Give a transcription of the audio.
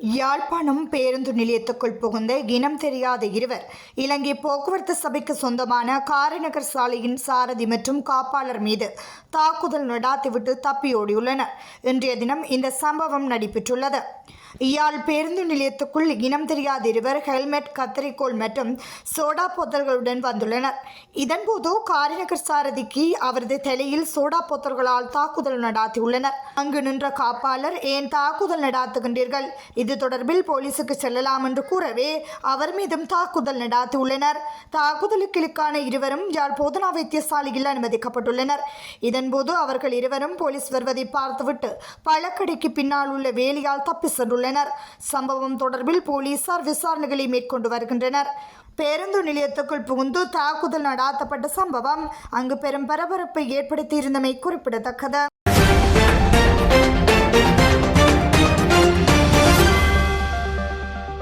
யாழ்ப்பாணம் பேருந்து நிலையத்துக்குள் புகுந்த இனம் தெரியாத இருவர் இலங்கை போக்குவரத்து சபைக்கு சொந்தமான காரைநகர் சாலையின் சாரதி மற்றும் காப்பாளர் மீது தாக்குதல் நடாத்திவிட்டு தப்பியோடியுள்ளனர். இன்றைய தினம் இந்த சம்பவம் நடைபெற்றுள்ளது. யாழ் பேருந்து நிலையத்துக்குள் இனம் தெரியாத இருவர் ஹெல்மெட் கத்தரிக்கோல் மற்றும் சோடா போத்தல்களுடன் வந்துள்ளனர். இதன்போது காரிநகர் சாரதிக்கு அவரது தலையில் சோடா போத்தல்களால் தாக்குதல் நடாத்தியுள்ளனர். அங்கு நின்ற காப்பாளர் ஏன் தாக்குதல் நடாத்துகின்றீர்கள்? இது இது தொடர்பில் போலீசுக்கு செல்லலாம் என்று கூறவே அவர் மீதும் தாக்குதல் நடாத்தியுள்ளனர். தாக்குதலுக்கிழுக்கான இருவரும் யாழ் போதனா வைத்தியசாலையில் அனுமதிக்கப்பட்டுள்ளனர். இதன்போது அவர்கள் இருவரும் போலீஸ் வருவதை பார்த்துவிட்டு பழக்கடைக்கு பின்னால் உள்ள வேலியால் தப்பி சென்றுள்ளனர். சம்பவம் தொடர்பில் போலீசார் விசாரணைகளை மேற்கொண்டு வருகின்றனர். பேருந்து நிலையத்துக்குள் புகுந்து தாக்குதல் நடாத்தப்பட்ட சம்பவம் அங்கு பெரும் பரபரப்பை ஏற்படுத்தியிருந்தமை குறிப்பிடத்தக்கது.